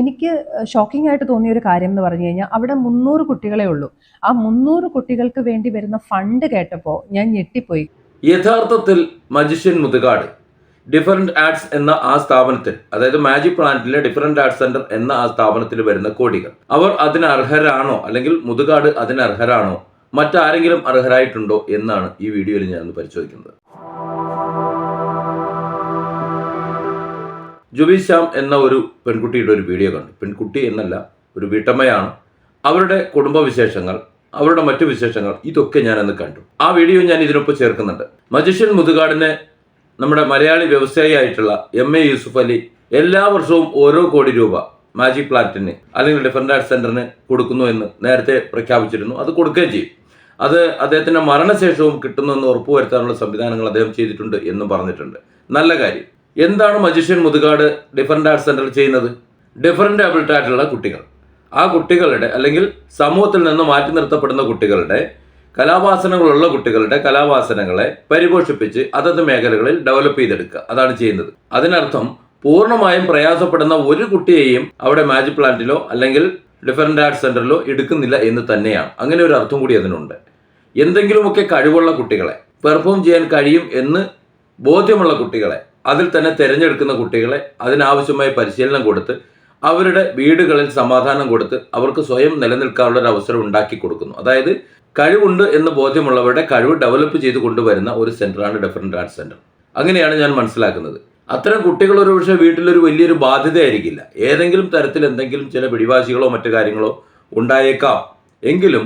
എനിക്ക് ഷോക്കിംഗ് ആയിട്ട് തോന്നിയ ഒരു കാര്യം എന്ന് പറഞ്ഞു കഴിഞ്ഞാൽ അവിടെ മുന്നൂറ് കുട്ടികളെ ഉള്ളൂ. ആ മുന്നൂറ് കുട്ടികൾക്ക് വേണ്ടി വരുന്ന ഫണ്ട് കേട്ടപ്പോൾ ഞാൻ ഞെട്ടിപ്പോയി. യഥാർത്ഥത്തിൽ മജിഷ്യൻ മുതുകാട് ഡിഫറെന്റ് ആർട്സ് എന്ന ആ സ്ഥാപനത്തിൽ അതായത് മാജിക് പ്ലാന്റിലെ ഡിഫറെന്റ് ആർട്സ് സെന്റർ എന്ന ആ സ്ഥാപനത്തിൽ വരുന്ന കോടികൾ. അവർ അതിന് അർഹരാണോ? അല്ലെങ്കിൽ മുതുകാട് അതിന് അർഹരാണോ? മറ്റാരെങ്കിലും അർഹരായിട്ടുണ്ടോ? എന്നാണ് ഈ വീഡിയോയിൽ ഞാൻ പരിശോധിക്കുന്നത്. ജുബി ശ്യാം എന്ന ഒരു പെൺകുട്ടിയുടെ ഒരു വീഡിയോ കണ്ടു. പെൺകുട്ടി എന്നല്ല ഒരു വീട്ടമ്മയാണ്. അവരുടെ കുടുംബവിശേഷങ്ങൾ അവരുടെ മറ്റു വിശേഷങ്ങൾ ഇതൊക്കെ ഞാൻ അന്ന് കണ്ടു. ആ വീഡിയോ ഞാൻ ഇതിനൊപ്പം ചേർക്കുന്നുണ്ട്. മജിഷ്യൻ മുതുകാടിനെ നമ്മുടെ മലയാളി വ്യവസായി ആയിട്ടുള്ള എം എ യൂസുഫ് അലി എല്ലാ വർഷവും ഓരോ കോടി രൂപ മാജിക് പ്ലാന്റിന് അല്ലെങ്കിൽ ഡിഫറന്റ് ആർട്സ് സെന്ററിന് കൊടുക്കുന്നു എന്ന് നേരത്തെ പ്രഖ്യാപിച്ചിരുന്നു. അത് കൊടുക്കുകയും ചെയ്യും. അത് അദ്ദേഹത്തിന്റെ മരണശേഷവും കിട്ടുന്നു എന്ന് ഉറപ്പുവരുത്താനുള്ള സംവിധാനങ്ങൾ അദ്ദേഹം ചെയ്തിട്ടുണ്ട് എന്നും പറഞ്ഞിട്ടുണ്ട്. നല്ല കാര്യം. എന്താണ് മജിഷ്യൻ മുതുകാട് ഡിഫറന്റ് ആർട്സ് സെന്ററിൽ ചെയ്യുന്നത്? ഡിഫറന്റ് ആബിലിറ്റി ആയിട്ടുള്ള കുട്ടികൾ. ആ കുട്ടികളുടെ അല്ലെങ്കിൽ സമൂഹത്തിൽ നിന്ന് മാറ്റി നിർത്തപ്പെടുന്ന കുട്ടികളുടെ കലാവാസനകളുള്ള കുട്ടികളുടെ കലാവാസനകളെ പരിപോഷിപ്പിച്ച് അതത് മേഖലകളിൽ ഡെവലപ്പ് ചെയ്തെടുക്കുക. അതാണ് ചെയ്യുന്നത്. അതിനർത്ഥം പൂർണമായും പ്രയാസപ്പെടുന്ന ഒരു കുട്ടിയെയും അവിടെ മാജിക് പ്ലാന്റിലോ അല്ലെങ്കിൽ ഡിഫറന്റ് ആർട്സ് സെന്ററിലോ എടുക്കുന്നില്ല എന്ന് തന്നെയാണ്. അങ്ങനെ ഒരു അർത്ഥം കൂടി അതിനുണ്ട്. എന്തെങ്കിലുമൊക്കെ കഴിവുള്ള കുട്ടികളെ പെർഫോം ചെയ്യാൻ കഴിയും എന്ന് ബോധ്യമുള്ള കുട്ടികളെ അതിൽ തന്നെ തിരഞ്ഞെടുക്കുന്ന കുട്ടികളെ അതിനാവശ്യമായ പരിശീലനം കൊടുത്ത് അവരുടെ വീടുകളിൽ സമാധാനം കൊടുത്ത് അവർക്ക് സ്വയം നിലനിൽക്കാനുള്ള ഒരു അവസരം ഉണ്ടാക്കി കൊടുക്കുന്നു. അതായത് കഴിവുണ്ട് എന്ന് ബോധ്യമുള്ളവരുടെ കഴിവ് ഡെവലപ്പ് ചെയ്ത് കൊണ്ടുവരുന്ന ഒരു സെന്ററാണ് ഡിഫറന്റ് ആർട്സ് സെന്റർ അങ്ങനെയാണ് ഞാൻ മനസ്സിലാക്കുന്നത്. അത്തരം കുട്ടികൾ ഒരു പക്ഷേ വീട്ടിലൊരു വലിയൊരു ബാധ്യതയായിരിക്കില്ല. ഏതെങ്കിലും തരത്തിൽ എന്തെങ്കിലും ചില പിടിവാശികളോ മറ്റു കാര്യങ്ങളോ ഉണ്ടായേക്കാം. എങ്കിലും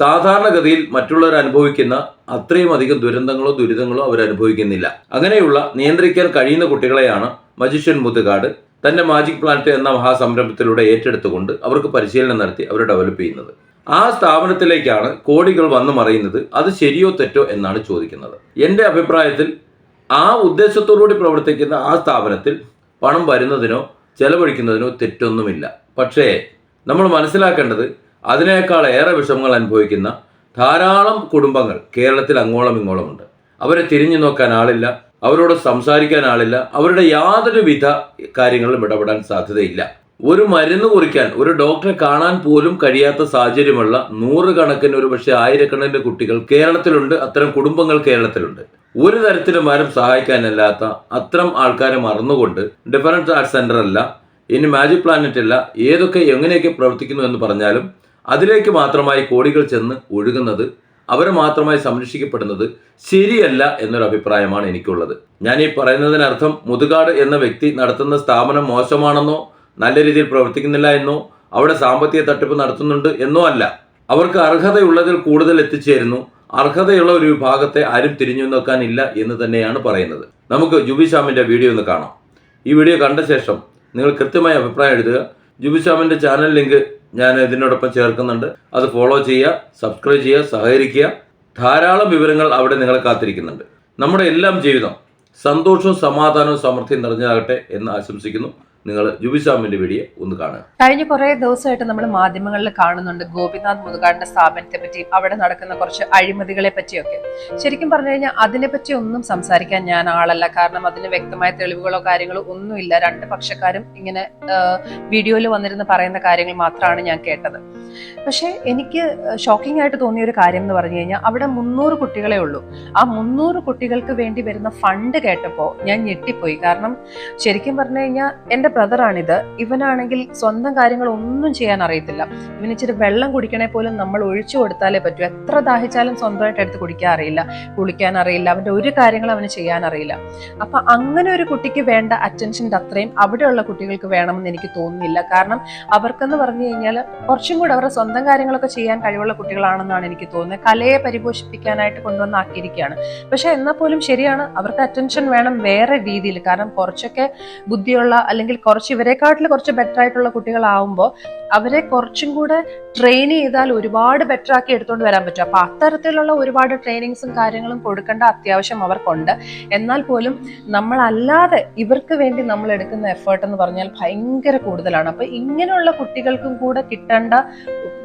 സാധാരണഗതിയിൽ മറ്റുള്ളവർ അനുഭവിക്കുന്ന അത്രയും അധികം ദുരന്തങ്ങളോ ദുരിതങ്ങളോ അവർ അനുഭവിക്കുന്നില്ല. അങ്ങനെയുള്ള നിയന്ത്രിക്കാൻ കഴിയുന്ന കുട്ടികളെയാണ് മജിഷ്യൻ മുതുകാട് തന്റെ മാജിക് പ്ലാന്റ് എന്ന മഹാസംരംഭത്തിലൂടെ ഏറ്റെടുത്തുകൊണ്ട് അവർക്ക് പരിശീലനം നടത്തി അവർ ഡെവലപ്പ് ചെയ്യുന്നത്. ആ സ്ഥാപനത്തിലേക്കാണ് കോടികൾ വന്നു മറയുന്നത് അത് ശരിയോ തെറ്റോ എന്നാണ് ചോദിക്കുന്നത്. എന്റെ അഭിപ്രായത്തിൽ ആ ഉദ്ദേശത്തോടുകൂടി പ്രവർത്തിക്കുന്ന ആ സ്ഥാപനത്തിൽ പണം വരുന്നതിനോ ചെലവഴിക്കുന്നതിനോ തെറ്റൊന്നുമില്ല. പക്ഷേ നമ്മൾ മനസ്സിലാക്കേണ്ടത് അതിനേക്കാൾ ഏറെ വിഷമങ്ങൾ അനുഭവിക്കുന്ന ധാരാളം കുടുംബങ്ങൾ കേരളത്തിൽ അങ്ങോളം ഇങ്ങോളമുണ്ട് അവരെ തിരിഞ്ഞു നോക്കാൻ ആളില്ല അവരോട് സംസാരിക്കാൻ ആളില്ല അവരുടെ യാതൊരു വിധ കാര്യങ്ങളിലും ഇടപെടാൻ സാധ്യതയില്ല. ഒരു മരുന്ന് കുറിക്കാൻ ഒരു ഡോക്ടറെ കാണാൻ പോലും കഴിയാത്ത സാഹചര്യമുള്ള നൂറുകണക്കിന് ഒരു പക്ഷേ ആയിരക്കണക്കിന് കുട്ടികൾ കേരളത്തിലുണ്ട് അത്തരം കുടുംബങ്ങൾ കേരളത്തിലുണ്ട്. ഒരു തരത്തിലും ആരും സഹായിക്കാനല്ലാത്ത അത്തരം ആൾക്കാരെ മറന്നുകൊണ്ട് ഡിഫറൻസ് ആർട്സ് സെന്റർ അല്ല ഇനി മാജിക് പ്ലാനറ്റ് അല്ല ഏതൊക്കെ എങ്ങനെയൊക്കെ പ്രവർത്തിക്കുന്നു എന്ന് പറഞ്ഞാലും അതിലേക്ക് മാത്രമായി കോടികൾ ചെന്ന് ഒഴുകുന്നത് അവരെ മാത്രമായി സംരക്ഷിക്കപ്പെടുന്നത് ശരിയല്ല എന്നൊരു അഭിപ്രായമാണ് എനിക്കുള്ളത്. ഞാൻ ഈ പറയുന്നതിനർത്ഥം മുതുകാട് എന്ന വ്യക്തി നടത്തുന്ന സ്ഥാപനം മോശമാണെന്നോ നല്ല രീതിയിൽ പ്രവർത്തിക്കുന്നില്ല എന്നോ അവിടെ സാമ്പത്തിക തട്ടിപ്പ് നടത്തുന്നുണ്ട് എന്നോ അല്ല. അവർക്ക് അർഹതയുള്ളതിൽ കൂടുതൽ എത്തിച്ചേരുന്നു. അർഹതയുള്ള ഒരു വിഭാഗത്തെ ആരും തിരിഞ്ഞു നോക്കാനില്ല എന്ന് തന്നെയാണ് പറയുന്നത്. നമുക്ക് ജുബിഷാമിന്റെ വീഡിയോ ഒന്ന് കാണാം. ഈ വീഡിയോ കണ്ട ശേഷം നിങ്ങൾ കൃത്യമായ അഭിപ്രായം എഴുതുക. ജുബിഷാമിന്റെ ചാനൽ ലിങ്ക് ഞാൻ ഇതിനോടൊപ്പം ചേർക്കുന്നുണ്ട്. അത് ഫോളോ ചെയ്യുക സബ്സ്ക്രൈബ് ചെയ്യുക സഹകരിക്കുക. ധാരാളം വിവരങ്ങൾ അവിടെ നിങ്ങളെ കാത്തിരിക്കുന്നുണ്ട്. നമ്മുടെ എല്ലാം ജീവിതം സന്തോഷവും സമാധാനവും സമൃദ്ധിയും നിറഞ്ഞതാകട്ടെ എന്ന് ആശംസിക്കുന്നു. നിങ്ങൾ ജുബിസാമിന്റെ വീഡിയോ ഒന്ന് കാണുക. കഴിഞ്ഞ കുറെ ദിവസമായിട്ട് നമ്മൾ മാധ്യമങ്ങളിൽ കാണുന്നുണ്ട് ഗോപിനാഥ് മുതുകാടിന്റെ സ്ഥാപനത്തെ പറ്റി അവിടെ നടക്കുന്ന കുറച്ച് അഴിമതികളെ പറ്റിയൊക്കെ. ശരിക്കും പറഞ്ഞു കഴിഞ്ഞാൽ അതിനെപ്പറ്റി ഒന്നും സംസാരിക്കാൻ ഞാൻ ആളല്ല. കാരണം അതിന് വ്യക്തമായ തെളിവുകളോ കാര്യങ്ങളോ ഒന്നുമില്ല. രണ്ട് പക്ഷക്കാരും ഇങ്ങനെ വീഡിയോയിൽ വന്നിരുന്ന് പറയുന്ന കാര്യങ്ങൾ മാത്രമാണ് ഞാൻ കേട്ടത്. പക്ഷേ എനിക്ക് ഷോക്കിംഗ് ആയിട്ട് തോന്നിയ ഒരു കാര്യം എന്ന് പറഞ്ഞു കഴിഞ്ഞാൽ അവിടെ മുന്നൂറ് കുട്ടികളെ ഉള്ളൂ. ആ മുന്നൂറ് കുട്ടികൾക്ക് വേണ്ടി വരുന്ന ഫണ്ട് കേട്ടപ്പോൾ ഞാൻ ഞെട്ടിപ്പോയി. കാരണം ശരിക്കും പറഞ്ഞു കഴിഞ്ഞാൽ എന്റെ ബ്രദറാണിത് ഇവനാണെങ്കിൽ സ്വന്തം കാര്യങ്ങൾ ഒന്നും ചെയ്യാൻ അറിയത്തില്ല. ഇവന് ഇച്ചിരി വെള്ളം കുടിക്കണേ പോലും നമ്മൾ ഒഴിച്ചു കൊടുത്താലേ പറ്റൂ. എത്ര ദാഹിച്ചാലും സ്വന്തമായിട്ട് എടുത്ത് കുടിക്കാൻ അറിയില്ല. കുളിക്കാൻ അറിയില്ല. അവന്റെ ഒരു കാര്യങ്ങളും അവന് ചെയ്യാൻ അറിയില്ല. അപ്പൊ അങ്ങനെ ഒരു കുട്ടിക്ക് വേണ്ട അറ്റൻഷന്റെ അത്രയും അവിടെയുള്ള കുട്ടികൾക്ക് വേണമെന്ന് എനിക്ക് തോന്നുന്നില്ല. കാരണം അവർക്കെന്ന് പറഞ്ഞു കഴിഞ്ഞാൽ കുറച്ചും കൂടെ അവരുടെ സ്വന്തം കാര്യങ്ങളൊക്കെ ചെയ്യാൻ കഴിവുള്ള കുട്ടികളാണെന്നാണ് എനിക്ക് തോന്നുന്നത്. കലയെ പരിപോഷിപ്പിക്കാനായിട്ട് കൊണ്ടുവന്നാക്കിയിരിക്കുകയാണ്. പക്ഷെ എന്നാൽ പോലും ശരിയാണ്. അവർക്ക് അറ്റൻഷൻ വേണം വേറെ രീതിയിൽ. കാരണം കുറച്ചൊക്കെ ബുദ്ധിയുള്ള അല്ലെങ്കിൽ കുറച്ച് ഇവരെക്കാട്ടിൽ കുറച്ച് ബെറ്റർ ആയിട്ടുള്ള കുട്ടികളാവുമ്പോൾ അവരെ കുറച്ചും കൂടെ ട്രെയിൻ ചെയ്താൽ ഒരുപാട് ബെറ്റർ ആക്കി എടുത്തുകൊണ്ട് വരാൻ പറ്റും. അപ്പൊ അത്തരത്തിലുള്ള ഒരുപാട് ട്രെയിനിങ്സും കാര്യങ്ങളും കൊടുക്കേണ്ട അത്യാവശ്യം അവർക്കുണ്ട്. എന്നാൽ പോലും നമ്മളല്ലാതെ ഇവർക്ക് വേണ്ടി നമ്മൾ എടുക്കുന്ന എഫേർട്ട് എന്ന് പറഞ്ഞാൽ ഭയങ്കര കൂടുതലാണ്. അപ്പൊ ഇങ്ങനെയുള്ള കുട്ടികൾക്കും കൂടെ കിട്ടേണ്ട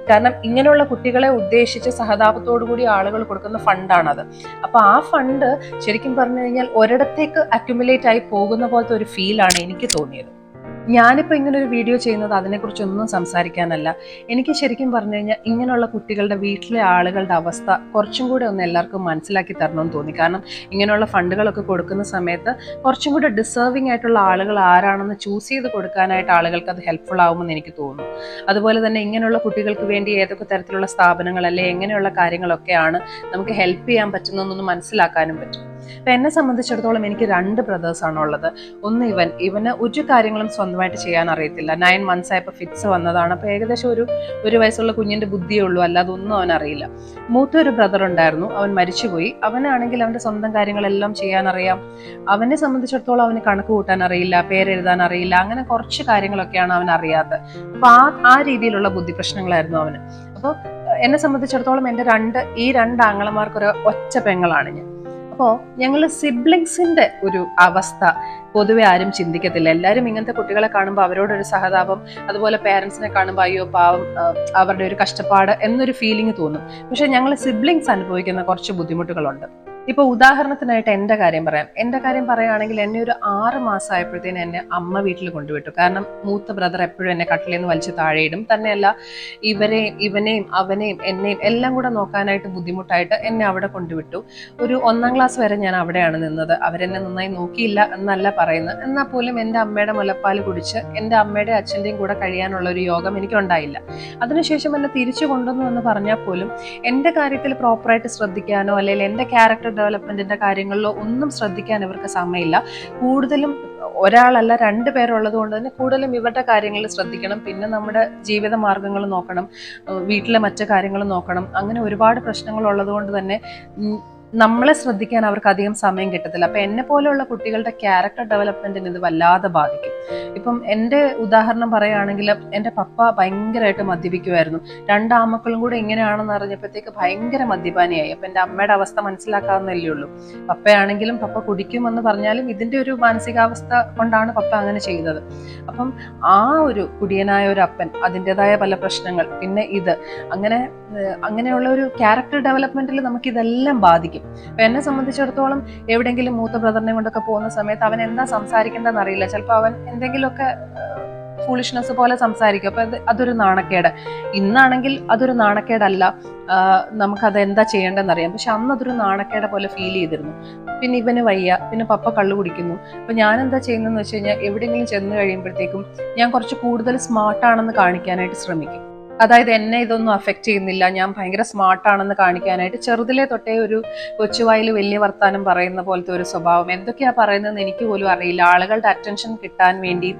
കാരണം ഇങ്ങനെയുള്ള കുട്ടികളെ ഉദ്ദേശിച്ച് സഹതാപത്തോടു കൂടി ആളുകൾ കൊടുക്കുന്ന ഫണ്ടാണത്. അപ്പൊ ആ ഫണ്ട് ശരിക്കും പറഞ്ഞു കഴിഞ്ഞാൽ ഒരിടത്തേക്ക് അക്യുമുലേറ്റ് ആയി പോകുന്ന പോലത്തെ ഒരു ഫീലാണ് എനിക്ക് തോന്നിയത്. ഞാനിപ്പോൾ ഇങ്ങനെ ഒരു വീഡിയോ ചെയ്യുന്നത് അതിനെക്കുറിച്ചൊന്നും സംസാരിക്കാനല്ല. എനിക്ക് ശരിക്കും പറഞ്ഞു കഴിഞ്ഞാൽ ഇങ്ങനെയുള്ള കുട്ടികളുടെ വീട്ടിലെ ആളുകളുടെ അവസ്ഥ കുറച്ചും കൂടെ ഒന്ന് എല്ലാവർക്കും മനസ്സിലാക്കി തരണമെന്ന് തോന്നി. കാരണം ഇങ്ങനെയുള്ള ഫണ്ടുകളൊക്കെ കൊടുക്കുന്ന സമയത്ത് കുറച്ചും കൂടെ ഡിസേർവിംഗ് ആയിട്ടുള്ള ആളുകൾ ആരാണെന്ന് ചൂസ് ചെയ്ത് കൊടുക്കാനായിട്ട് ആളുകൾക്ക് അത് ഹെൽപ്ഫുൾ ആകുമെന്ന് എനിക്ക് തോന്നുന്നു. അതുപോലെ തന്നെ ഇങ്ങനെയുള്ള കുട്ടികൾക്ക് വേണ്ടി ഏതൊക്കെ തരത്തിലുള്ള സ്ഥാപനങ്ങൾ അല്ലെ എങ്ങനെയുള്ള കാര്യങ്ങളൊക്കെയാണ് നമുക്ക് ഹെൽപ്പ് ചെയ്യാൻ പറ്റുന്നതെന്നൊന്ന് മനസ്സിലാക്കാനും പറ്റും. അപ്പം എന്നെ സംബന്ധിച്ചിടത്തോളം എനിക്ക് രണ്ട് ബ്രദേഴ്സാണ് ഉള്ളത്. ഒന്ന് ഇവൻ ഇവന് ഒരു കാര്യങ്ങളും സ്വന്തമായിട്ട് ചെയ്യാൻ അറിയത്തില്ല. നയൻ മന്ത്സ് ആയപ്പോൾ ഫിക്സ് വന്നതാണ്. അപ്പോൾ ഏകദേശം ഒരു ഒരു വയസ്സുള്ള കുഞ്ഞിന്റെ ബുദ്ധിയേ ഉള്ളൂ. അല്ലാതെ ഒന്നും അവൻ അറിയില്ല. മൂത്ത ഒരു ബ്രദർ ഉണ്ടായിരുന്നു. അവൻ മരിച്ചുപോയി. അവനാണെങ്കിൽ അവന്റെ സ്വന്തം കാര്യങ്ങളെല്ലാം ചെയ്യാൻ അറിയാം. അവനെ സംബന്ധിച്ചിടത്തോളം അവന് കണക്ക് കൂട്ടാൻ അറിയില്ല പേരെഴുതാൻ അറിയില്ല. അങ്ങനെ കുറച്ച് കാര്യങ്ങളൊക്കെയാണ് അവൻ അറിയാത്തത്. അപ്പോൾ ആ ആ രീതിയിലുള്ള ബുദ്ധി പ്രശ്നങ്ങളായിരുന്നു അവന്. അപ്പോൾ എന്നെ സംബന്ധിച്ചിടത്തോളം എന്റെ രണ്ട് ഈ രണ്ട് ആങ്ങളമാർക്കൊരു ഒറ്റ പെങ്ങളാണ് ഞാൻ. അപ്പോൾ ഞങ്ങൾ സിബ്ലിങ്സിന്റെ ഒരു അവസ്ഥ പൊതുവെ ആരും ചിന്തിക്കത്തില്ല. എല്ലാവരും ഇങ്ങനത്തെ കുട്ടികളെ കാണുമ്പോൾ അവരോടൊരു സഹതാപം അതുപോലെ പേരൻസിനെ കാണുമ്പോൾ അയ്യോ പാവം അവരുടെ ഒരു കഷ്ടപ്പാട് എന്നൊരു ഫീലിംഗ് തോന്നും. പക്ഷേ ഞങ്ങൾ സിബ്ലിങ്സ് അനുഭവിക്കുന്ന കുറച്ച് ബുദ്ധിമുട്ടുകളുണ്ട്. ഇപ്പോൾ ഉദാഹരണത്തിനായിട്ട് എന്റെ കാര്യം പറയാം. എന്റെ കാര്യം പറയുകയാണെങ്കിൽ എന്നെ ഒരു ആറ് മാസമായപ്പോഴത്തേന് എന്നെ അമ്മ വീട്ടിൽ കൊണ്ടുവിട്ടു. കാരണം മൂത്ത ബ്രദർ എപ്പോഴും എന്നെ കട്ടിലിൽ നിന്ന് വലിച്ച് താഴെയിടും. തന്നെയല്ല ഇവരെയും ഇവനെയും അവനെയും എന്നെയും എല്ലാം കൂടെ നോക്കാനായിട്ട് ബുദ്ധിമുട്ടായിട്ട് എന്നെ അവിടെ കൊണ്ടുവിട്ടു. ഒരു ഒന്നാം ക്ലാസ് വരെ ഞാൻ അവിടെയാണ് നിന്നത്. അവരെന്നെ നന്നായി നോക്കിയില്ല എന്നല്ല പറയുന്നത്. എന്നാൽ പോലും എന്റെ അമ്മയുടെ മുലപ്പാൽ കുടിച്ച് എന്റെ അമ്മയുടെ അച്ഛന്റെയും കൂടെ കഴിയാനുള്ള ഒരു യോഗം എനിക്കുണ്ടായില്ല. അതിനുശേഷം എന്നെ തിരിച്ചു കൊണ്ടുവന്നു എന്ന് പറഞ്ഞാൽ പോലും എന്റെ കാര്യത്തിൽ പ്രോപ്പറായിട്ട് ശ്രദ്ധിക്കാനോ അല്ലെങ്കിൽ എന്റെ ക്യാരക്ടർ ഡെവലപ്മെന്റിന്റെ കാര്യങ്ങളിലോ ഒന്നും ശ്രദ്ധിക്കാൻ ഇവർക്ക് സമയമില്ല. കൂടുതലും ഒരാളല്ല രണ്ട് പേരുള്ളത് കൊണ്ട് തന്നെ കൂടുതലും ഇവരുടെ കാര്യങ്ങൾ ശ്രദ്ധിക്കണം. പിന്നെ നമ്മുടെ ജീവിത മാർഗങ്ങൾ നോക്കണം. വീട്ടിലെ മറ്റു കാര്യങ്ങൾ നോക്കണം. അങ്ങനെ ഒരുപാട് പ്രശ്നങ്ങൾ ഉള്ളത് കൊണ്ട് തന്നെ നമ്മളെ ശ്രദ്ധിക്കാൻ അവർക്ക് അധികം സമയം കിട്ടത്തില്ല. അപ്പൊ എന്നെ പോലെയുള്ള കുട്ടികളുടെ ക്യാരക്ടർ ഡെവലപ്മെന്റിന് ഇത് വല്ലാതെ ബാധിക്കും. ഇപ്പം എന്റെ ഉദാഹരണം പറയുകയാണെങ്കിൽ എന്റെ പപ്പ ഭയങ്കരമായിട്ട് മദ്യപിക്കുമായിരുന്നു രണ്ടാമക്കളും കൂടെ ഇങ്ങനെയാണെന്ന് അറിഞ്ഞപ്പോഴത്തേക്ക് ഭയങ്കര മദ്യപാനിയായി. അപ്പൊ എന്റെ അമ്മയുടെ അവസ്ഥ മനസ്സിലാക്കാവുന്നല്ലേ ഉള്ളൂ. പപ്പയാണെങ്കിലും പപ്പ കുടിക്കുമെന്ന് പറഞ്ഞാലും ഇതിന്റെ ഒരു മാനസികാവസ്ഥ കൊണ്ടാണ് പപ്പ അങ്ങനെ ചെയ്തത്. അപ്പം ആ ഒരു കുടിയനായ ഒരു അപ്പൻ അതിന്റെതായ പല പ്രശ്നങ്ങൾ. പിന്നെ ഇത്. അങ്ങനെ അങ്ങനെയുള്ള ഒരു ക്യാരക്ടർ ഡെവലപ്മെന്റിൽ നമുക്ക് ഇതെല്ലാം ബാധിക്കും അപ്പൊ എന്നെ സംബന്ധിച്ചിടത്തോളം എവിടെയെങ്കിലും മൂത്ത ബ്രദറിനെ കൊണ്ടൊക്കെ പോകുന്ന സമയത്ത് അവൻ എന്താ സംസാരിക്കേണ്ടതെന്ന് അറിയില്ല. ചിലപ്പോൾ അവൻ എന്തെങ്കിലുമൊക്കെ ഫൂളിഷ്നെസ് പോലെ സംസാരിക്കും. അപ്പൊ അത് അതൊരു നാണക്കേട്. ഇന്നാണെങ്കിൽ അതൊരു നാണക്കേടല്ല. നമുക്കത് എന്താ ചെയ്യേണ്ടതെന്ന് അറിയാം. പക്ഷെ അന്ന് അതൊരു നാണക്കേട പോലെ ഫീൽ ചെയ്തിരുന്നു. പിന്നെ ഇവന് വയ്യ. പിന്നെ പപ്പ കള്ളു കുടിക്കുന്നു. അപ്പൊ ഞാൻ എന്താ ചെയ്യുന്നതെന്ന് വെച്ച് കഴിഞ്ഞാൽ എവിടെയെങ്കിലും ചെന്ന് കഴിയുമ്പോഴത്തേക്കും ഞാൻ കുറച്ച് കൂടുതൽ സ്മാർട്ടാണെന്ന് കാണിക്കാനായിട്ട് ശ്രമിക്കും. അതായത് എന്നെ ഇതൊന്നും അഫക്റ്റ് ചെയ്യുന്നില്ല. ഞാൻ ഭയങ്കര സ്മാർട്ടാണെന്ന് കാണിക്കാനായിട്ട് ചെറുതിലെ തൊട്ടേ ഒരു കൊച്ചുവായിൽ വലിയ വർത്താനം പറയുന്ന പോലത്തെ ഒരു സ്വഭാവം. എന്തൊക്കെയാ പറയുന്നതെന്ന് എനിക്ക് പോലും അറിയില്ല. ആളുകളുടെ അറ്റൻഷൻ കിട്ടാൻ വേണ്ടി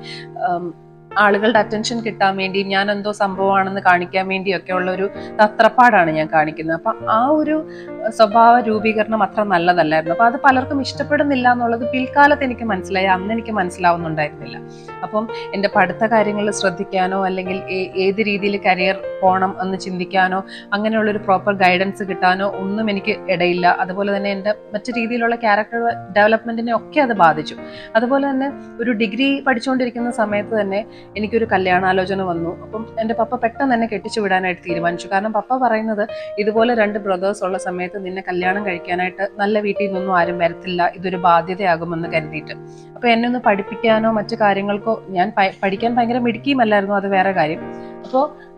ആളുകളുടെ അറ്റൻഷൻ കിട്ടാൻ വേണ്ടി ഞാൻ എന്തോ സംഭവമാണെന്ന് കാണിക്കാൻ വേണ്ടിയൊക്കെ ഉള്ള ഒരു തത്രപ്പാടാണ് ഞാൻ കാണിക്കുന്നത്. അപ്പം ആ ഒരു സ്വഭാവ രൂപീകരണം അത്ര നല്ലതല്ലായിരുന്നു. അപ്പം അത് പലർക്കും ഇഷ്ടപ്പെടുന്നില്ല എന്നുള്ളത് പിൽക്കാലത്ത് എനിക്ക് മനസ്സിലായി. അന്ന് എനിക്ക് മനസ്സിലാവുന്നുണ്ടായിരുന്നില്ല. അപ്പം എന്റെ പഠിത്ത കാര്യങ്ങൾ ശ്രദ്ധിക്കാനോ അല്ലെങ്കിൽ ഏത് രീതിയിൽ കരിയർ പോകണം എന്ന് ചിന്തിക്കാനോ അങ്ങനെയുള്ളൊരു പ്രോപ്പർ ഗൈഡൻസ് കിട്ടാനോ ഒന്നും എനിക്ക് ഇടയില്ല. അതുപോലെ തന്നെ എന്റെ മറ്റു രീതിയിലുള്ള ക്യാരക്ടർ ഡെവലപ്മെന്റിനെ ഒക്കെ അത് ബാധിച്ചു. അതുപോലെ തന്നെ ഒരു ഡിഗ്രി പഠിച്ചുകൊണ്ടിരിക്കുന്ന സമയത്ത് തന്നെ എനിക്കൊരു കല്യാണാലോചന വന്നു. അപ്പം എന്റെ പപ്പ പെട്ടെന്ന് തന്നെ കെട്ടിച്ചു വിടാനായിട്ട് തീരുമാനിച്ചു. കാരണം പപ്പ പറയുന്നത് ഇതുപോലെ രണ്ട് ബ്രദേഴ്സ് ഉള്ള സമയത്ത് നിന്നെ കല്യാണം കഴിക്കാനായിട്ട് നല്ല വീട്ടിൽ നിന്നൊന്നും ആരും വരത്തില്ല. ഇതൊരു ബാധ്യതയാകുമെന്ന് കരുതിയിട്ട്. അപ്പോൾ എന്നെ ഒന്ന് പഠിപ്പിക്കാനോ മറ്റു കാര്യങ്ങൾക്കോ ഞാൻ പഠിക്കാൻ ഭയങ്കര മിടുക്കിയുമല്ലായിരുന്നു. അത് വേറെ കാര്യം. അപ്പോൾ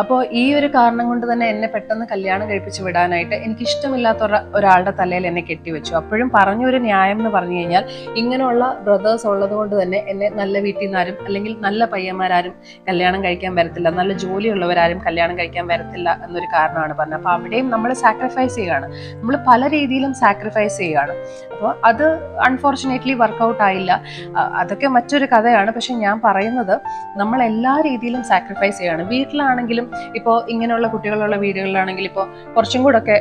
അപ്പോൾ ഈ ഒരു കാരണം കൊണ്ട് തന്നെ എന്നെ പെട്ടെന്ന് കല്യാണം കഴിപ്പിച്ച് വിടാനായിട്ട് എനിക്ക് ഇഷ്ടമില്ലാത്ത ഒരാളുടെ തലയിൽ എന്നെ കെട്ടിവെച്ചു. അപ്പോഴും പറഞ്ഞൊരു ന്യായം എന്ന് പറഞ്ഞു കഴിഞ്ഞാൽ ഇങ്ങനെയുള്ള ബ്രദേഴ്സ് ഉള്ളത് കൊണ്ട് തന്നെ എന്നെ നല്ല വീട്ടിൽ നിന്നാരും അല്ലെങ്കിൽ നല്ല പയ്യന്മാരാരും കല്യാണം കഴിക്കാൻ വരത്തില്ല നല്ല ജോലിയുള്ളവരാരും കല്യാണം കഴിക്കാൻ വരത്തില്ല എന്നൊരു കാരണമാണ് പറഞ്ഞത്. അപ്പോൾ അവിടെയും നമ്മൾ സാക്രിഫൈസ് ചെയ്യുകയാണ്. നമ്മൾ പല രീതിയിലും സാക്രിഫൈസ് ചെയ്യുകയാണ്. അപ്പോൾ അത് അൺഫോർച്ചുനേറ്റ്ലി വർക്കൗട്ട് ആയില്ല. അതൊക്കെ മറ്റൊരു കഥയാണ്. പക്ഷെ ഞാൻ പറയുന്നത് നമ്മൾ എല്ലാ രീതിയിലും സാക്രിഫൈസ് ചെയ്യുകയാണ്. വീട്ടിലാണെങ്കിലും ഇപ്പോൾ ഇങ്ങനെയുള്ള കുട്ടികളുള്ള വീടുകളിലാണെങ്കിൽ ഇപ്പോൾ കുറച്ചും കൂടെ ഒക്കെ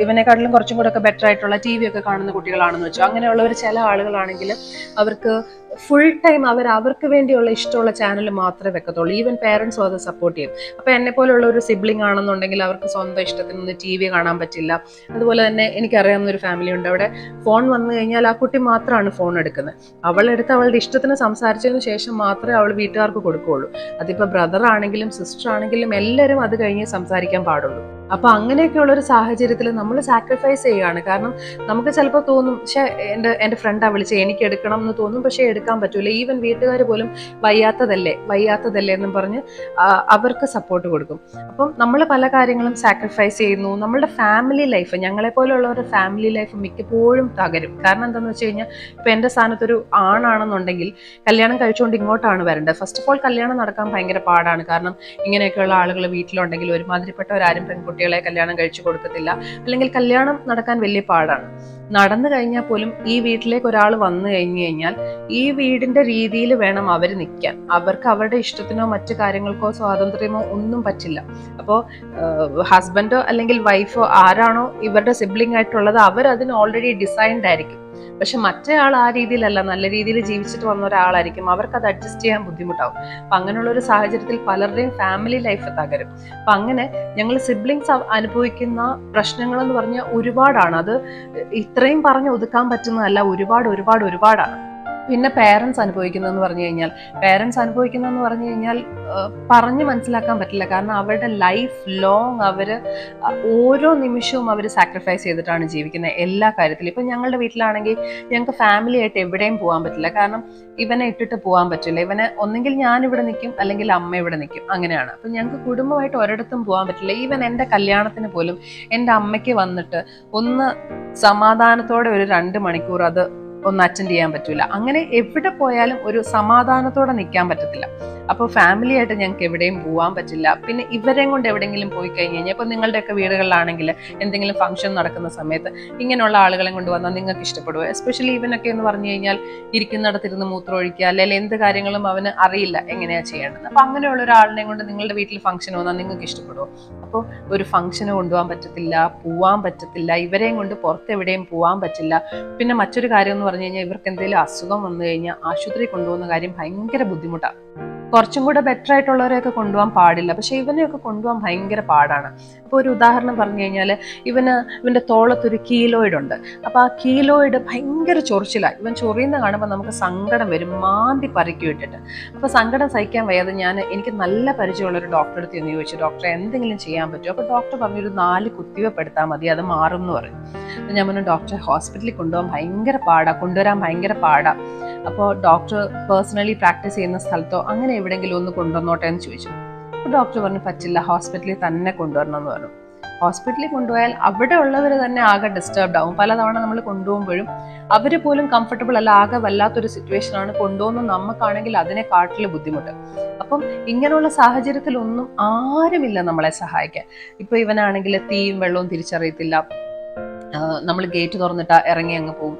ഇവനെക്കാട്ടിലും കുറച്ചും കൂടെ ഒക്കെ ബെറ്റർ ആയിട്ടുള്ള ടി വി ഒക്കെ കാണുന്ന കുട്ടികളാണെന്ന് വെച്ചു അങ്ങനെയുള്ളവർ ചില ആളുകളാണെങ്കിൽ അവർക്ക് ഫുൾ ടൈം അവർ അവർക്ക് വേണ്ടിയുള്ള ഇഷ്ടമുള്ള ചാനൽ മാത്രമേ വെക്കത്തുള്ളൂ. ഈവൻ പേരൻസും അത് സപ്പോർട്ട് ചെയ്യും. അപ്പോൾ എന്നെ പോലുള്ള ഒരു സിബ്ലിംഗ് ആണെന്നുണ്ടെങ്കിൽ അവർക്ക് സ്വന്തം ഇഷ്ടത്തിനൊന്നും ടി വി കാണാൻ പറ്റില്ല. അതുപോലെ തന്നെ എനിക്കറിയാവുന്ന ഒരു ഫാമിലി ഉണ്ട്. അവിടെ ഫോൺ വന്നു കഴിഞ്ഞാൽ ആ കുട്ടി മാത്രമാണ് ഫോൺ എടുക്കുന്നത്. അവളെടുത്ത് അവളുടെ ഇഷ്ടത്തിന് സംസാരിച്ചതിന് ശേഷം മാത്രമേ അവൾ വീട്ടുകാർക്ക് കൊടുക്കുകയുള്ളൂ. അതിപ്പോൾ ബ്രദർ ആണെങ്കിലും സിസ്റ്റർ ആണെങ്കിലും എല്ലാവരും അത് കഴിഞ്ഞ് സംസാരിക്കാൻ പാടുള്ളൂ. അപ്പൊ അങ്ങനെയൊക്കെയുള്ള ഒരു സാഹചര്യത്തിൽ നമ്മൾ സാക്രിഫൈസ് ചെയ്യുകയാണ്. കാരണം നമുക്ക് ചിലപ്പോൾ തോന്നും പക്ഷേ എന്റെ എന്റെ ഫ്രണ്ടാ വിളിച്ച് എനിക്ക് എടുക്കണം എന്ന് തോന്നും പക്ഷേ എടുക്കാൻ പറ്റൂല. ഈവൻ വീട്ടുകാർ പോലും വയ്യാത്തതല്ലേ വയ്യാത്തതല്ലേ എന്നും പറഞ്ഞ് അവർക്ക് സപ്പോർട്ട് കൊടുക്കും. അപ്പം നമ്മൾ പല കാര്യങ്ങളും സാക്രിഫൈസ് ചെയ്യുന്നു. നമ്മളുടെ ഫാമിലി ലൈഫ് ഞങ്ങളെ പോലെയുള്ളവരുടെ ഫാമിലി ലൈഫ് മിക്കപ്പോഴും തകരും. കാരണം എന്താണെന്ന് വെച്ച് കഴിഞ്ഞാൽ ഇപ്പം എന്റെ സ്ഥാനത്തൊരു ആണാണെന്നുണ്ടെങ്കിൽ കല്യാണം കഴിച്ചുകൊണ്ട് ഇങ്ങോട്ടാണ് വരേണ്ടത്. ഫസ്റ്റ് ഓഫ് ഓൾ കല്യാണം നടക്കാൻ ഭയങ്കര പാടാണ്. കാരണം ഇങ്ങനെയൊക്കെയുള്ള ആളുകൾ വീട്ടിലുണ്ടെങ്കിൽ ഒരുമാതിരിപ്പെട്ടവരാരും പെൺകുട്ടികളെ കല്യാണം കഴിച്ചു കൊടുക്കത്തില്ല. അല്ലെങ്കിൽ കല്യാണം നടക്കാൻ വലിയ പാടാണ്. നടന്നു കഴിഞ്ഞാൽ പോലും ഈ വീട്ടിലേക്ക് ഒരാൾ വന്നു കഴിഞ്ഞു കഴിഞ്ഞാൽ ഈ വീടിന്റെ രീതിയിൽ വേണം അവർ നിൽക്കാൻ. അവർക്ക് അവരുടെ ഇഷ്ടത്തിനോ മറ്റു കാര്യങ്ങൾക്കോ സ്വാതന്ത്ര്യമോ ഒന്നും പറ്റില്ല. അപ്പോൾ ഹസ്ബൻഡോ അല്ലെങ്കിൽ വൈഫോ ആരാണോ ഇവരുടെ സിബ്ലിംഗ് ആയിട്ടുള്ളത് അവർ അതിന് ഓൾറെഡി ഡിസൈൻഡ് ആയിരിക്കും. പക്ഷെ മറ്റേ ആൾ ആ രീതിയിലല്ല നല്ല രീതിയിൽ ജീവിച്ചിട്ട് വന്ന ഒരാളായിരിക്കും. അവർക്ക് അത് അഡ്ജസ്റ്റ് ചെയ്യാൻ ബുദ്ധിമുട്ടാവും. അപ്പൊ അങ്ങനെയുള്ള ഒരു സാഹചര്യത്തിൽ പലരുടെയും ഫാമിലി ലൈഫ് തകരും. അപ്പൊ അങ്ങനെ ഞങ്ങൾ സിബ്ലിങ്സ് അനുഭവിക്കുന്ന പ്രശ്നങ്ങൾ എന്ന് പറഞ്ഞാൽ ഒരുപാടാണ്. അത് ഇത്രയും പറഞ്ഞ് ഒതുക്കാൻ പറ്റുന്നതല്ല. ഒരുപാട് ഒരുപാട് ഒരുപാടാണ്. പിന്നെ പേരൻസ് അനുഭവിക്കുന്നതെന്ന് പറഞ്ഞു കഴിഞ്ഞാൽ പേരൻസ് അനുഭവിക്കുന്നതെന്ന് പറഞ്ഞു കഴിഞ്ഞാൽ പറഞ്ഞു മനസ്സിലാക്കാൻ പറ്റില്ല. കാരണം അവരുടെ ലൈഫ് ലോങ് അവർ ഓരോ നിമിഷവും അവർ സാക്രിഫൈസ് ചെയ്തിട്ടാണ് ജീവിക്കുന്നത് എല്ലാ കാര്യത്തിലും. ഇപ്പം ഞങ്ങളുടെ വീട്ടിലാണെങ്കിൽ ഞങ്ങൾക്ക് ഫാമിലി ആയിട്ട് എവിടെയും പോകാൻ പറ്റില്ല. കാരണം ഇവനെ ഇട്ടിട്ട് പോകാൻ പറ്റില്ല. ഇവനെ ഒന്നെങ്കിൽ ഞാൻ ഇവിടെ നിൽക്കും അല്ലെങ്കിൽ അമ്മ ഇവിടെ നിൽക്കും. അങ്ങനെയാണ്. അപ്പം ഞങ്ങൾക്ക് കുടുംബമായിട്ട് ഒരിടത്തും പോകാൻ പറ്റില്ല. ഈവൻ എന്റെ കല്യാണത്തിന് പോലും എന്റെ അമ്മയ്ക്ക് വന്നിട്ട് ഒന്ന് സമാധാനത്തോടെ ഒരു രണ്ട് മണിക്കൂർ അത് ഒന്ന് അറ്റൻഡ് ചെയ്യാൻ പറ്റൂല. അങ്ങനെ എവിടെ പോയാലും ഒരു സമാധാനത്തോടെ നിൽക്കാൻ പറ്റത്തില്ല. അപ്പോൾ ഫാമിലി ആയിട്ട് ഞങ്ങൾക്ക് എവിടെയും പോകാൻ പറ്റില്ല. പിന്നെ ഇവരെയും കൊണ്ട് എവിടെയെങ്കിലും പോയി കഴിഞ്ഞ് കഴിഞ്ഞാൽ ഇപ്പോൾ നിങ്ങളുടെയൊക്കെ വീടുകളിലാണെങ്കിൽ എന്തെങ്കിലും ഫംഗ്ഷൻ നടക്കുന്ന സമയത്ത് ഇങ്ങനെയുള്ള ആളുകളെ കൊണ്ട് വന്നാൽ നിങ്ങൾക്ക് ഇഷ്ടപ്പെടുമോ എസ്പെഷ്യലി ഇവനൊക്കെ എന്ന് പറഞ്ഞു കഴിഞ്ഞാൽ ഇരിക്കുന്നിടത്തിരുന്ന് മൂത്രം ഒഴിക്കുക അല്ലെങ്കിൽ എന്ത് കാര്യങ്ങളും അവന് അറിയില്ല എങ്ങനെയാണ് ചെയ്യേണ്ടത്. അപ്പോൾ അങ്ങനെയുള്ള ഒരാളിനെ കൊണ്ട് നിങ്ങളുടെ വീട്ടിൽ ഫംഗ്ഷൻ വന്നാൽ നിങ്ങൾക്ക് ഇഷ്ടപ്പെടുമോ അപ്പോൾ ഒരു ഫംഗ്ഷന് കൊണ്ടുപോകാൻ പറ്റത്തില്ല പോവാൻ പറ്റത്തില്ല ഇവരെയും കൊണ്ട് പുറത്തെവിടെയും പോകാൻ പറ്റില്ല. പിന്നെ മറ്റൊരു കാര്യം എന്ന് പറഞ്ഞു കഴിഞ്ഞാൽ ഇവർക്ക് എന്തെങ്കിലും അസുഖം വന്നു കഴിഞ്ഞാൽ ആശുപത്രി കൊണ്ടുപോകുന്ന കാര്യം ഭയങ്കര ബുദ്ധിമുട്ടാണ് കുറച്ചും കൂടെ ബെറ്റർ ആയിട്ടുള്ളവരെയൊക്കെ കൊണ്ടുപോകാൻ പാടില്ല. പക്ഷെ ഇവനെയൊക്കെ കൊണ്ടുപോകാൻ ഭയങ്കര പാടാണ്. അപ്പോൾ ഒരു ഉദാഹരണം പറഞ്ഞു കഴിഞ്ഞാൽ ഇവന് ഇവന്റെ തോളത്തൊരു കീലോയിഡ് ഉണ്ട്. അപ്പോൾ ആ കീലോയിഡ് ഭയങ്കര ചൊറിച്ചിലാണ് ഇവൻ ചൊറിയുന്ന കാണുമ്പോൾ നമുക്ക് സങ്കടം വരും. മാന്തി പറിക്കി വിട്ടിട്ട് അപ്പോൾ സങ്കടം സഹിക്കാൻ വയ്യാതെ ഞാൻ എനിക്ക് നല്ല പരിചയമുള്ള ഒരു ഡോക്ടറെ അടുത്ത് എന്ന് ചോദിച്ചു. ഡോക്ടറെ എന്തെങ്കിലും ചെയ്യാൻ പറ്റുമോ? അപ്പോൾ ഡോക്ടർ പറഞ്ഞു ഒരു നാല് കുത്തിവെപ്പ് എടുത്താൽ മതി. അത് മാറും എന്ന് പറയും അപ്പോൾ ഞാൻ പറഞ്ഞു ഡോക്ടറെ ഹോസ്പിറ്റലിൽ കൊണ്ടുപോകാൻ ഭയങ്കര പാടാണ് കൊണ്ടുവരാൻ ഭയങ്കര പാടാ. അപ്പോൾ ഡോക്ടർ പേഴ്സണലി പ്രാക്ടീസ് ചെയ്യുന്ന സ്ഥലത്തോ അങ്ങനെ എവിടെയെങ്കിലും ഒന്ന് കൊണ്ടുവന്നോട്ടെ എന്ന് ചോദിച്ചു. അപ്പോൾ ഡോക്ടർ പറഞ്ഞു പറ്റില്ല ഹോസ്പിറ്റലിൽ തന്നെ കൊണ്ടുവരണം എന്ന് പറഞ്ഞു. ഹോസ്പിറ്റലിൽ കൊണ്ടുപോയാൽ അവിടെ ഉള്ളവർ തന്നെ ആകെ ഡിസ്റ്റർബ്ഡ് ആവും. പലതവണ നമ്മൾ കൊണ്ടുപോകുമ്പോഴും അവർ പോലും കംഫർട്ടബിൾ അല്ല ആകെ വല്ലാത്തൊരു സിറ്റുവേഷനാണ് കൊണ്ടുപോകുന്ന നമുക്കാണെങ്കിൽ അതിനെ കാട്ടിൽ ബുദ്ധിമുട്ട്. അപ്പം ഇങ്ങനെയുള്ള സാഹചര്യത്തിലൊന്നും ആരുമില്ല നമ്മളെ സഹായിക്കാൻ. ഇപ്പൊ ഇവനാണെങ്കിൽ തീയും വെള്ളവും തിരിച്ചറിയത്തില്ല. നമ്മൾ ഗേറ്റ് തുറന്നിട്ട് ഇറങ്ങി അങ്ങ് പോകും